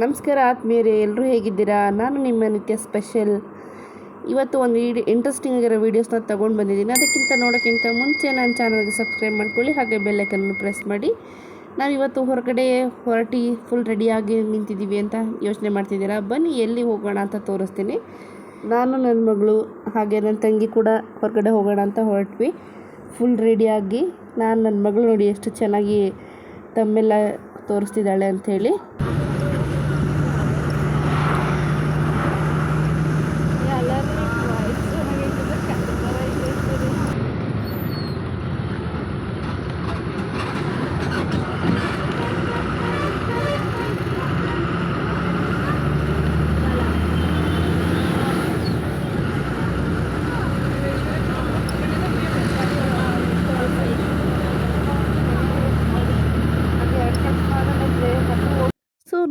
ನಮಸ್ಕಾರ ಆತ್ಮೀಯರೇ ಎಲ್ಲರೂ ಹೇಗಿದ್ದೀರಾ? ನಾನು ನಿಮ್ಮ ನಿತ್ಯ ಸ್ಪೆಷಲ್. ಇವತ್ತು ಒಂದು ವಿಡಿಯೋ ಇಂಟ್ರೆಸ್ಟಿಂಗ್ ಆಗಿರೋ ವೀಡಿಯೋಸ್ನ ತೊಗೊಂಡು ಬಂದಿದ್ದೀನಿ. ಅದಕ್ಕಿಂತ ನೋಡೋಕ್ಕಿಂತ ಮುಂಚೆ ನನ್ನ ಚಾನಲ್ಗೆ ಸಬ್ಸ್ಕ್ರೈಬ್ ಮಾಡ್ಕೊಳ್ಳಿ, ಹಾಗೆ ಬೆಲ್ಲೈಕನ್ನು ಪ್ರೆಸ್ ಮಾಡಿ. ನಾವು ಇವತ್ತು ಹೊರಗಡೆ ಹೊರಟಿ ಫುಲ್ ರೆಡಿಯಾಗಿ ನಿಂತಿದ್ದೀವಿ ಅಂತ ಯೋಚನೆ ಮಾಡ್ತಿದ್ದೀರಾ? ಬನ್ನಿ, ಎಲ್ಲಿ ಹೋಗೋಣ ಅಂತ ತೋರಿಸ್ತೀನಿ. ನಾನು ನನ್ನ ಮಗಳು, ಹಾಗೆ ನನ್ನ ತಂಗಿ ಕೂಡ ಹೊರಗಡೆ ಹೋಗೋಣ ಅಂತ ಹೊರಟ್ವಿ. ಫುಲ್ ರೆಡಿಯಾಗಿ ನಾನು ನನ್ನ ಮಗಳು ನೋಡಿ ಎಷ್ಟು ಚೆನ್ನಾಗಿ ತಮ್ಮೆಲ್ಲ ತೋರಿಸ್ತಿದ್ದಾಳೆ ಅಂಥೇಳಿ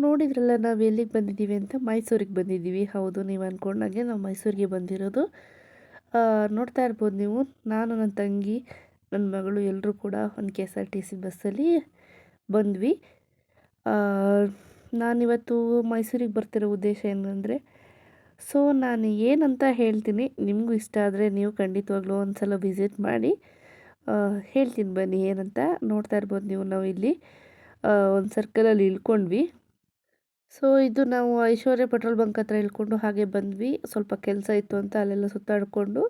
ನೋಡಿದ್ರಲ್ಲ, ನಾವು ಎಲ್ಲಿಗೆ ಬಂದಿದ್ದೀವಿ ಅಂತ? ಮೈಸೂರಿಗೆ ಬಂದಿದ್ದೀವಿ ಹೌದು, ನೀವು ಅಂದ್ಕೊಂಡಾಗೆ ನಾವು ಮೈಸೂರಿಗೆ ಬಂದಿರೋದು. ನೋಡ್ತಾ ಇರ್ಬೋದು ನೀವು. ನಾನು ನನ್ನ ತಂಗಿ ನನ್ನ ಮಗಳು ಎಲ್ಲರೂ ಕೂಡ ಒಂದು K S R T C ಬಸ್ಸಲ್ಲಿ ಬಂದ್ವಿ. ನಾನಿವತ್ತು ಮೈಸೂರಿಗೆ ಬರ್ತಿರೋ ಉದ್ದೇಶ ಏನಂದರೆ, ಸೊ ನಾನು ಏನಂತ ಹೇಳ್ತೀನಿ, ನಿಮಗೂ ಇಷ್ಟ ಆದರೆ ನೀವು ಖಂಡಿತವಾಗ್ಲೂ ಒಂದು ಸಲ ವಿಸಿಟ್ ಮಾಡಿ ಹೇಳ್ತೀನಿ ಬನ್ನಿ ಏನಂತ. ನೋಡ್ತಾ ಇರ್ಬೋದು ನೀವು ನಾವು ಇಲ್ಲಿ ಒಂದು ಸರ್ಕಲಲ್ಲಿ ಇಳ್ಕೊಂಡ್ವಿ. ಸೊ, ಇದು ನಾವು ಐಶ್ವರ್ಯ ಪೆಟ್ರೋಲ್ ಬಂಕ್ ಹತ್ರ ಇಳ್ಕೊಂಡು ಹಾಗೆ ಬಂದ್ವಿ. ಸ್ವಲ್ಪ ಕೆಲಸ ಇತ್ತು ಅಂತ ಅಲ್ಲೆಲ್ಲ ಸುತ್ತಾಡಿಕೊಂಡು.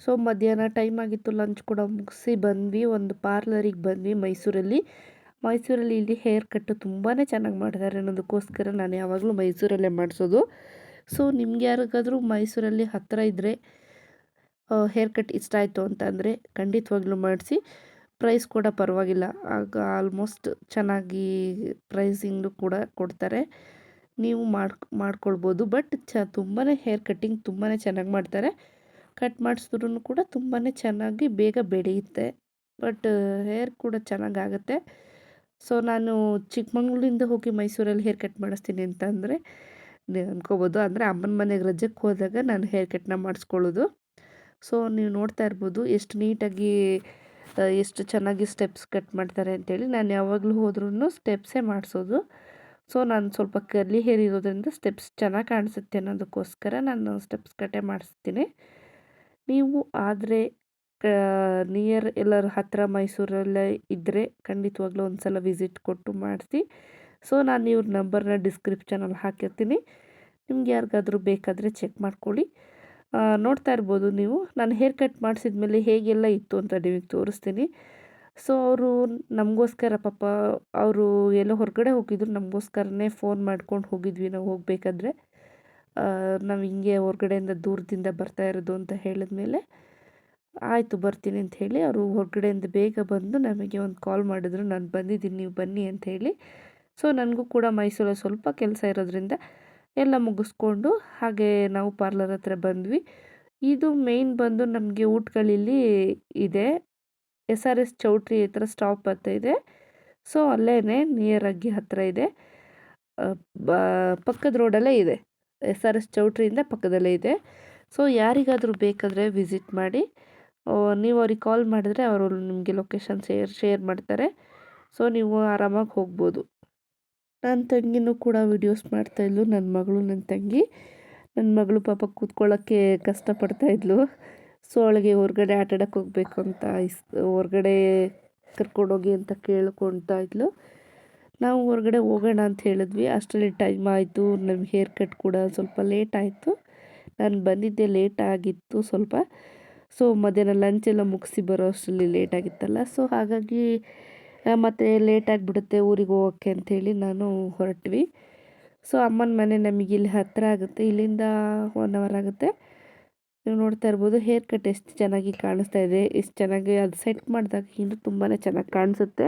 ಸೊ, ಮಧ್ಯಾಹ್ನ ಟೈಮ್ ಆಗಿತ್ತು, ಲಂಚ್ ಕೂಡ ಮುಗಿಸಿ ಬಂದ್ವಿ. ಒಂದು ಪಾರ್ಲರಿಗೆ ಬಂದ್ವಿ ಮೈಸೂರಲ್ಲಿ. ಮೈಸೂರಲ್ಲಿ ಇಲ್ಲಿ ಹೇರ್ ಕಟ್ಟು ತುಂಬಾ ಚೆನ್ನಾಗಿ ಮಾಡ್ತಾರೆ ಅನ್ನೋದಕ್ಕೋಸ್ಕರ ನಾನು ಯಾವಾಗಲೂ ಮೈಸೂರಲ್ಲೇ ಮಾಡಿಸೋದು. ಸೊ, ನಿಮ್ಗೆ ಯಾರಿಗಾದರೂ ಮೈಸೂರಲ್ಲಿ ಹತ್ತಿರ ಇದ್ದರೆ ಹೇರ್ ಕಟ್ ಇಷ್ಟ ಆಯಿತು ಅಂತ ಅಂದರೆ ಖಂಡಿತವಾಗ್ಲೂ ಮಾಡಿಸಿ. ಪ್ರೈಸ್ ಕೂಡ ಪರವಾಗಿಲ್ಲ. ಆಗ ಆಲ್ಮೋಸ್ಟ್ ಚೆನ್ನಾಗಿ ಪ್ರೈಸಿಂಗ್ ಕೂಡ ಕೊಡ್ತಾರೆ. ನೀವು ಮಾಡ್ ಮಾಡ್ಕೊಳ್ಬೋದು. ಬಟ್ ಚ ತುಂಬಾ ಹೇರ್ ಕಟ್ಟಿಂಗ್ ತುಂಬಾ ಚೆನ್ನಾಗಿ ಮಾಡ್ತಾರೆ. ಕಟ್ ಮಾಡಿಸಿದ್ರೂ ಕೂಡ ತುಂಬಾ ಚೆನ್ನಾಗಿ ಬೇಗ ಬೆಳೆಯುತ್ತೆ. ಬಟ್ ಹೇರ್ ಕೂಡ ಚೆನ್ನಾಗಾಗತ್ತೆ. ಸೊ ನಾನು ಚಿಕ್ಕಮಂಗ್ಳೂರಿಂದ ಹೋಗಿ ಮೈಸೂರಲ್ಲಿ ಹೇರ್ ಕಟ್ ಮಾಡಿಸ್ತೀನಿ ಅಂತಂದರೆ ನೀವು ಅನ್ಕೋಬೋದು. ಅಂದರೆ ಅಮ್ಮನ ಮನೆಗೆ ರಜಕ್ಕೆ ಹೋದಾಗ ನಾನು ಹೇರ್ ಕಟ್ನ ಮಾಡಿಸ್ಕೊಳ್ಳೋದು. ಸೊ ನೀವು ನೋಡ್ತಾ ಇರ್ಬೋದು. ಎಷ್ಟು ನೀಟಾಗಿ ಎಷ್ಟು ಚೆನ್ನಾಗಿ ಸ್ಟೆಪ್ಸ್ ಕಟ್ ಮಾಡ್ತಾರೆ ಅಂತೇಳಿ ನಾನು ಯಾವಾಗಲೂ ಹೋದ್ರೂ ಸ್ಟೆಪ್ಸೇ ಮಾಡಿಸೋದು. ಸೊ ನಾನು ಸ್ವಲ್ಪ ಕರ್ಲಿ ಹೇರ್ ಇರೋದ್ರಿಂದ ಸ್ಟೆಪ್ಸ್ ಚೆನ್ನಾಗಿ ಕಾಣಿಸುತ್ತೆ ಅನ್ನೋದಕ್ಕೋಸ್ಕರ ನಾನು ಸ್ಟೆಪ್ಸ್ ಕಟ್ಟೆ ಮಾಡಿಸ್ತೀನಿ. ನೀವು ಆದರೆ ನಿಯರ್ ಎಲ್ಲರ ಹತ್ತಿರ ಮೈಸೂರಲ್ಲೇ ಇದ್ದರೆ ಖಂಡಿತವಾಗ್ಲೂ ಒಂದು ಸಲ ವಿಸಿಟ್ ಕೊಟ್ಟು ಮಾಡಿಸಿ. ಸೊ ನಾನು ಇವ್ರ ನಂಬರ್ನ ಡಿಸ್ಕ್ರಿಪ್ಷನಲ್ಲಿ ಹಾಕಿರ್ತೀನಿ. ನಿಮ್ಗೆ ಯಾರಿಗಾದರೂ ಬೇಕಾದರೆ ಚೆಕ್ ಮಾಡ್ಕೊಳ್ಳಿ. ನೋಡ್ತಾ ಇರ್ಬೋದು ನೀವು. ನಾನು ಹೇರ್ ಕಟ್ ಮಾಡಿಸಿದ್ಮೇಲೆ ಹೇಗೆಲ್ಲ ಇತ್ತು ಅಂತ ನಿಮಗೆ ತೋರಿಸ್ತೀನಿ. ಸೊ ಅವರು ನಮಗೋಸ್ಕರ ಪಾಪ, ಅವರು ಎಲ್ಲೋ ಹೊರಗಡೆ ಹೋಗಿದ್ರು, ನಮಗೋಸ್ಕರನೇ ಫೋನ್ ಮಾಡ್ಕೊಂಡು ಹೋಗಿದ್ವಿ ನಾವು ಹೋಗಬೇಕಾದ್ರೆ. ನಾವು ಹಿಂಗೆ ಹೊರಗಡೆಯಿಂದ ದೂರದಿಂದ ಬರ್ತಾ ಇರೋದು ಅಂತ ಹೇಳಿದ್ಮೇಲೆ, ಆಯಿತು, ಬರ್ತೀನಿ ಅಂತ ಹೇಳಿ ಅವರು ಹೊರಗಡೆಯಿಂದ ಬೇಗ ಬಂದು ನಮಗೆ ಒಂದು ಕಾಲ್ ಮಾಡಿದ್ರು. ನಾನು ಬಂದಿದ್ದೀನಿ, ನೀವು ಬನ್ನಿ ಅಂತ ಹೇಳಿ. ಸೊ ನನಗೂ ಕೂಡ ಮೈಸೂರಲ್ಲಿ ಸ್ವಲ್ಪ ಕೆಲಸ ಇರೋದ್ರಿಂದ ಎಲ್ಲ ಮುಗಿಸ್ಕೊಂಡು ಹಾಗೆ ನಾವು ಪಾರ್ಲರ್ ಹತ್ರ ಬಂದ್ವಿ. ಇದು ಮೇಯ್ನ್ ಬಂದು ನಮಗೆ ಊಟಗಳಿಲ್ಲಿ ಇದೆ. ಎಸ್ ಆರ್ ಎಸ್ ಚೌಟ್ರಿ ಹತ್ರ ಸ್ಟಾಪ್ ಅಂತ ಇದೆ. ಸೊ ಅಲ್ಲೇ ನಿಯರಾಗಿ ಹತ್ತಿರ ಇದೆ. ಪಕ್ಕದ ರೋಡಲ್ಲೇ ಇದೆ. ಎಸ್ ಆರ್ ಎಸ್ ಚೌಟ್ರಿಯಿಂದ ಪಕ್ಕದಲ್ಲೇ ಇದೆ. ಸೊ ಯಾರಿಗಾದರೂ ಬೇಕಾದರೆ ವಿಸಿಟ್ ಮಾಡಿ. ನೀವು ಅವ್ರಿಗೆ ಕಾಲ್ ಮಾಡಿದ್ರೆ ಅವರು ನಿಮಗೆ ಲೊಕೇಶನ್ ಶೇರ್ ಶೇರ್ ಮಾಡ್ತಾರೆ. ಸೊ ನೀವು ಆರಾಮಾಗಿ ಹೋಗ್ಬೋದು. ನನ್ನ ತಂಗಿನೂ ಕೂಡ ವೀಡಿಯೋಸ್ ಮಾಡ್ತಾಯಿದ್ಲು ನನ್ನ ಮಗಳು ನನ್ನ ತಂಗಿ. ನನ್ನ ಮಗಳು ಪಾಪ ಕೂತ್ಕೊಳ್ಳೋಕ್ಕೆ ಕಷ್ಟಪಡ್ತಾಯಿದ್ಲು ಸೊ ಅವಳಿಗೆ ಹೊರಗಡೆ ಆಟಾಡೋಕ್ಕೆ ಹೋಗಬೇಕು ಅಂತ ಇಸ್, ಹೊರಗಡೆ ಕರ್ಕೊಂಡೋಗಿ ಅಂತ ಕೇಳ್ಕೊಳ್ತಾ ಇದ್ಲು. ನಾವು ಹೊರಗಡೆ ಹೋಗೋಣ ಅಂತ ಹೇಳಿದ್ವಿ. ಅಷ್ಟರಲ್ಲಿ ಟೈಮ್ ಆಯಿತು. ನಮ್ಮ ಹೇರ್ ಕಟ್ ಕೂಡ ಸ್ವಲ್ಪ ಲೇಟ್ ಆಯಿತು. ನಾನು ಬಂದಿದ್ದೆ ಲೇಟ್ ಆಗಿತ್ತು ಸ್ವಲ್ಪ. ಸೊ ಮಧ್ಯಾಹ್ನ ಲಂಚ್ ಎಲ್ಲ ಮುಗಿಸಿ ಬರೋ ಅಷ್ಟರಲ್ಲಿ ಲೇಟ್ ಆಗಿತ್ತಲ್ಲ. ಸೊ ಹಾಗಾಗಿ ಮತ್ತೆ ಲೇಟ್ ಆಗಿಬಿಡುತ್ತೆ ಊರಿಗೆ ಹೋಗೋಕ್ಕೆ ಅಂಥೇಳಿ ನಾನು ಹೊರಟ್ವಿ. ಸೊ ಅಮ್ಮನ ಮನೆ ನಮಗೆ ಇಲ್ಲಿ ಹತ್ತಿರ ಆಗುತ್ತೆ. ಇಲ್ಲಿಂದ ಒನ್ ಅವರ್ ಆಗುತ್ತೆ. ನೀವು ನೋಡ್ತಾ ಇರ್ಬೋದು ಹೇರ್ ಕಟ್ ಎಷ್ಟು ಚೆನ್ನಾಗಿ ಕಾಣಿಸ್ತಾ ಇದೆ. ಎಷ್ಟು ಚೆನ್ನಾಗಿ ಅದು ಸೆಟ್ ಮಾಡಿದಾಗ ಇನ್ನೂ ತುಂಬಾ ಚೆನ್ನಾಗಿ ಕಾಣಿಸುತ್ತೆ.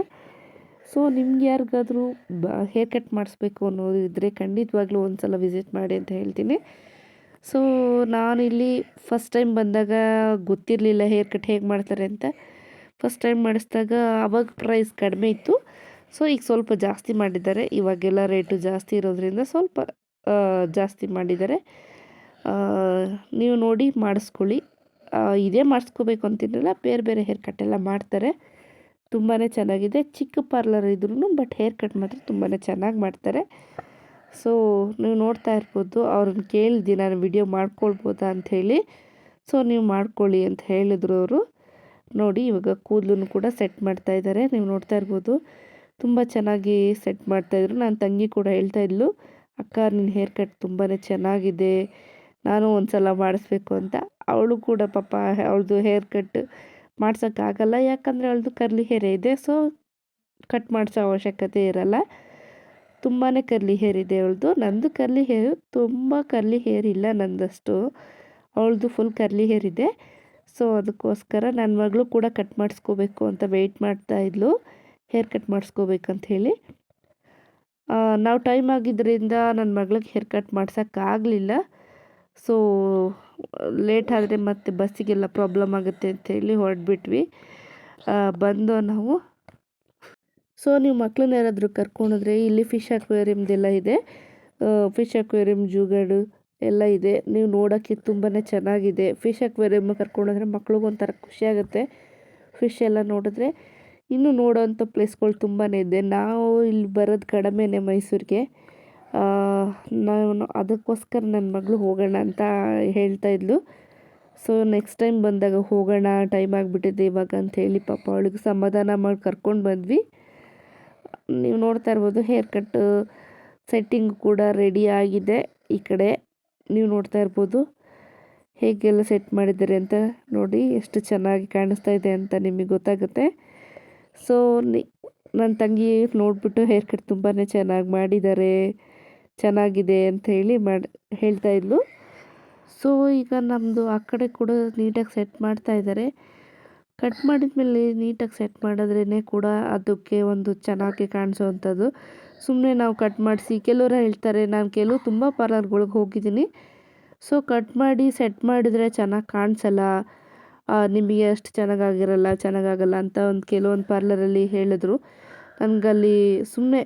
ಸೊ ನಿಮ್ಗೆ ಯಾರಿಗಾದರೂ ಬ ಹೇರ್ ಕಟ್ ಮಾಡಿಸ್ಬೇಕು ಅನ್ನೋದು ಇದ್ದರೆ ಖಂಡಿತವಾಗ್ಲೂ ಒಂದು ಸಲ ವಿಸಿಟ್ ಮಾಡಿ ಅಂತ ಹೇಳ್ತೀನಿ. ಸೊ ನಾನಿಲ್ಲಿ ಫಸ್ಟ್ ಟೈಮ್ ಬಂದಾಗ ಗೊತ್ತಿರಲಿಲ್ಲ ಹೇರ್ ಕಟ್ ಹೇಗೆ ಮಾಡ್ತಾರೆ ಅಂತ. ಫಸ್ಟ್ ಟೈಮ್ ಮಾಡಿಸಿದಾಗ ಅವಾಗ ಪ್ರೈಸ್ ಕಡಿಮೆ ಇತ್ತು. ಸೊ ಈಗ ಸ್ವಲ್ಪ ಜಾಸ್ತಿ ಮಾಡಿದ್ದಾರೆ. ಇವಾಗೆಲ್ಲ ರೇಟು ಜಾಸ್ತಿ ಇರೋದ್ರಿಂದ ಸ್ವಲ್ಪ ಜಾಸ್ತಿ ಮಾಡಿದ್ದಾರೆ. ನೀವು ನೋಡಿ ಮಾಡಿಸ್ಕೊಳ್ಳಿ. ಇದೇ ಮಾಡಿಸ್ಕೋಬೇಕು ಅಂತಿರಲಿಲ್ಲ ಬೇರೆ ಬೇರೆ ಹೇರ್ ಕಟ್ ಎಲ್ಲ ಮಾಡ್ತಾರೆ. ತುಂಬಾ ಚೆನ್ನಾಗಿದೆ. ಚಿಕ್ಕ ಪಾರ್ಲರ್ ಇದ್ರೂ ಬಟ್ ಹೇರ್ ಕಟ್ ಮಾತ್ರ ತುಂಬಾ ಚೆನ್ನಾಗಿ ಮಾಡ್ತಾರೆ. ಸೊ ನೀವು ನೋಡ್ತಾ ಇರ್ಬೋದು, ಅವ್ರನ್ನ ಕೇಳಿದ್ದೀನಿ ನಾನು ವಿಡಿಯೋ ಮಾಡ್ಕೊಳ್ಬೋದಾ ಅಂಥೇಳಿ ಸೊ ನೀವು ಮಾಡ್ಕೊಳ್ಳಿ ಅಂತ ಹೇಳಿದ್ರು ಅವರು. ನೋಡಿ ಇವಾಗ ಕೂದಲು ಕೂಡ ಸೆಟ್ ಮಾಡ್ತಾ ಇದ್ದಾರೆ. ನೀವು ನೋಡ್ತಾ ಇರ್ಬೋದು, ತುಂಬ ಚೆನ್ನಾಗಿ ಸೆಟ್ ಮಾಡ್ತಾಯಿದ್ರು ನನ್ನ ತಂಗಿ ಕೂಡ ಹೇಳ್ತಾ ಇದ್ಲು, ಅಕ್ಕ ನಿನ್ನ ಹೇರ್ ಕಟ್ ತುಂಬಾ ಚೆನ್ನಾಗಿದೆ, ನಾನು ಒಂದು ಸಲ ಮಾಡಿಸ್ಬೇಕು ಅಂತ. ಅವಳು ಕೂಡ ಪಾಪ ಅವಳದು ಹೇರ್ ಕಟ್ ಮಾಡ್ಸೋಕ್ಕಾಗಲ್ಲ ಯಾಕಂದರೆ ಅವಳದು ಕರ್ಲಿ ಹೇರ್ ಇದೆ ಸೊ ಕಟ್ ಮಾಡಿಸೋ ಅವಶ್ಯಕತೆ ಇರಲ್ಲ. ತುಂಬಾ ಕರ್ಲಿ ಹೇರ್ ಇದೆ ಅವಳದು. ನಂದು ಕರ್ಲಿ ಹೇರು ತುಂಬ ಕರ್ಲಿ ಹೇರ್ ಇಲ್ಲ ನಂದಷ್ಟು. ಅವಳದು ಫುಲ್ ಕರ್ಲಿ ಹೇರ್ ಇದೆ. ಸೊ ಅದಕ್ಕೋಸ್ಕರ ನನ್ನ ಮಗಳು ಕೂಡ ಕಟ್ ಮಾಡಿಸ್ಕೋಬೇಕು ಅಂತ ವೆಯ್ಟ್ ಮಾಡ್ತಾ ಇದ್ಲು. ಹೇರ್ ಕಟ್ ಮಾಡಿಸ್ಕೋಬೇಕಂತ ಹೇಳಿ. ನಾವು ಟೈಮ್ ಆಗಿದ್ದರಿಂದ ನನ್ನ ಮಗಳಿಗೆ ಹೇರ್ ಕಟ್ ಮಾಡ್ಸೋಕ್ಕಾಗಲಿಲ್ಲ ಸೊ ಲೇಟ್ ಆದರೆ ಮತ್ತೆ ಬಸ್ಸಿಗೆಲ್ಲ ಪ್ರಾಬ್ಲಮ್ ಆಗುತ್ತೆ ಅಂತೇಳಿ ಹೊರಟ್ಬಿಟ್ವಿ. ಬಂದು ನಾವು. ಸೊ ನೀವು ಮಕ್ಕಳನ್ನ ಯಾರಾದರೂ ಕರ್ಕೊಂಡೋದ್ರೆ ಇಲ್ಲಿ ಫಿಶ್ ಅಕ್ವೇರಿಯಮ್ದೆಲ್ಲ ಇದೆ. ಫಿಶ್ ಅಕ್ವೇರಿಯಮ್ ಜೂಗಾಡು ಎಲ್ಲ ಇದೆ. ನೀವು ನೋಡೋಕ್ಕೆ ತುಂಬಾ ಚೆನ್ನಾಗಿದೆ. ಫಿಶ್ ಅಕ್ವೇರಿಯಮ್ ಕರ್ಕೊಂಡೋದ್ರೆ ಮಕ್ಳಿಗೊಂಥರ ಖುಷಿಯಾಗುತ್ತೆ ಫಿಶ್ ಎಲ್ಲ ನೋಡಿದ್ರೆ ಇನ್ನೂ ನೋಡೋವಂಥ ಪ್ಲೇಸ್ಗಳು ತುಂಬಾ ಇದೆ. ನಾವು ಇಲ್ಲಿ ಬರೋದು ಕಡಿಮೆನೇ ಮೈಸೂರಿಗೆ. ನಾನು ಅದಕ್ಕೋಸ್ಕರ ನನ್ನ ಮಗಳು ಹೋಗೋಣ ಅಂತ ಹೇಳ್ತಾ ಇದ್ಲು. ಸೊ ನೆಕ್ಸ್ಟ್ ಟೈಮ್ ಬಂದಾಗ ಹೋಗೋಣ ಟೈಮ್ ಆಗಿಬಿಟ್ಟಿದೆ ಇವಾಗ ಅಂತ ಹೇಳಿ ಪಾಪ ಅವಳಿಗೆ ಸಮಾಧಾನ ಮಾಡಿ ಕರ್ಕೊಂಡು ಬಂದ್ವಿ. ನೀವು ನೋಡ್ತಾ ಇರ್ಬೋದು ಹೇರ್ ಕಟ್ ಸೆಟ್ಟಿಂಗ್ ಕೂಡ ರೆಡಿ ಆಗಿದೆ ಈ ಕಡೆ. ನೀವು ನೋಡ್ತಾ ಇರ್ಬೋದು. ಹೇಗೆಲ್ಲ ಸೆಟ್ ಮಾಡಿದ್ದಾರೆ ಅಂತ ನೋಡಿ ಎಷ್ಟು ಚೆನ್ನಾಗಿ ಕಾಣಿಸ್ತಾ ಇದೆ ಅಂತ ನಿಮಗೆ ಗೊತ್ತಾಗುತ್ತೆ. ಸೊ ನಿ ನನ್ನ ತಂಗಿ ನೋಡಿಬಿಟ್ಟು ಹೇರ್ ಕಟ್ ತುಂಬಾ ಚೆನ್ನಾಗಿ ಮಾಡಿದ್ದಾರೆ. ಚೆನ್ನಾಗಿದೆ ಅಂತ ಹೇಳಿ ಮಾಡಿ, ಹೇಳ್ತಾ ಇದ್ಲು. ಸೊ ಈಗ ನಮ್ಮದು ಆ ಕಡೆ ಕೂಡ ನೀಟಾಗಿ ಸೆಟ್ ಮಾಡ್ತಾ ಇದ್ದಾರೆ. ಕಟ್ ಮಾಡಿದ ಮೇಲೆ ನೀಟಾಗಿ ಸೆಟ್ ಮಾಡಿದ್ರೇ ಕೂಡ ಅದಕ್ಕೆ ಒಂದು ಚೆನ್ನಾಗಿ ಕಾಣಿಸೋವಂಥದ್ದು. ಸುಮ್ಮನೆ ನಾವು ಕಟ್ ಮಾಡಿಸಿ, ಕೆಲವರು ಹೇಳ್ತಾರೆ, ನಾನು ಕೆಲವು ತುಂಬ ಪಾರ್ಲರ್ಗಳಿಗೆ ಹೋಗಿದ್ದೀನಿ. ಸೊ ಕಟ್ ಮಾಡಿ ಸೆಟ್ ಮಾಡಿದರೆ ಚೆನ್ನಾಗಿ ಕಾಣಿಸಲ್ಲ. ನಿಮಗೆ ಅಷ್ಟು ಚೆನ್ನಾಗಾಗಿರಲ್ಲ, ಚೆನ್ನಾಗಾಗಲ್ಲ ಅಂತ ಒಂದು ಕೆಲವೊಂದು ಪಾರ್ಲರಲ್ಲಿ ಹೇಳಿದ್ರು. ನನಗಲ್ಲಿ ಸುಮ್ಮನೆ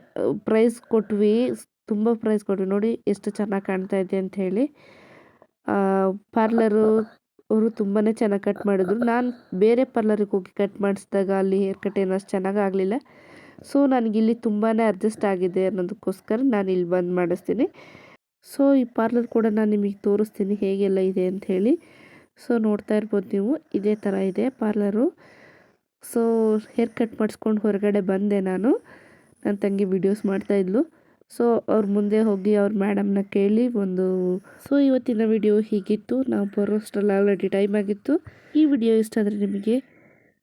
ಪ್ರೈಸ್ ಕೊಟ್ವಿ, ತುಂಬ ಪ್ರೈಸ್ ಕೊಟ್ವಿ. ನೋಡಿ ಎಷ್ಟು ಚೆನ್ನಾಗಿ ಕಾಣ್ತಾ ಇದೆ ಅಂತ ಹೇಳಿ. ಪಾರ್ಲರು ಅವರು ತುಂಬಾ ಚೆನ್ನಾಗಿ ಕಟ್ ಮಾಡಿದ್ರು. ನಾನು ಬೇರೆ ಪಾರ್ಲರಿಗೆ ಹೋಗಿ ಕಟ್ ಮಾಡಿಸಿದಾಗ ಅಲ್ಲಿ ಹೇರ್ ಕಟ್ ಏನು ಅಷ್ಟು ಚೆನ್ನಾಗಿ ಆಗಲಿಲ್ಲ. ಸೊ ನನಗಿಲ್ಲಿ ತುಂಬಾ ಅಡ್ಜಸ್ಟ್ ಆಗಿದೆ ಅನ್ನೋದಕ್ಕೋಸ್ಕರ ನಾನು ಇಲ್ಲಿ ಬಂದು ಮಾಡಿಸ್ತೀನಿ. ಸೊ ಈ ಪಾರ್ಲರ್ ಕೂಡ ನಾನು ನಿಮಗೆ ತೋರಿಸ್ತೀನಿ ಹೇಗೆಲ್ಲ ಇದೆ ಅಂತ ಹೇಳಿ. ಸೊ ನೋಡ್ತಾ ಇರ್ಬೋದು ನೀವು, ಇದೇ ಥರ ಇದೆ ಪಾರ್ಲರು ಸೊ ಹೇರ್ ಕಟ್ ಮಾಡಿಸ್ಕೊಂಡು ಹೊರಗಡೆ ಬಂದೆ ನಾನು. ನನ್ನ ತಂಗಿ ವಿಡಿಯೋಸ್ ಮಾಡ್ತಾಯಿದ್ಲು ಸೊ ಅವ್ರ ಮುಂದೆ ಹೋಗಿ ಅವ್ರ ಮೇಡಮ್ನ ಕೇಳಿ ಒಂದು ಸೊ ಇವತ್ತಿನ ವಿಡಿಯೋ ಹೀಗಿತ್ತು. ನಾವು ಬರೋಷ್ಟರಲ್ಲಿ ಆಲ್ರೆಡಿ ಟೈಮ್ ಆಗಿತ್ತು. ಈ ವಿಡಿಯೋ ಇಷ್ಟ ಆದರೆ ನಿಮಗೆ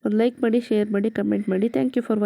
ಒಂದು ಲೈಕ್ ಮಾಡಿ ಶೇರ್ ಮಾಡಿ ಕಮೆಂಟ್ ಮಾಡಿ. Thank you for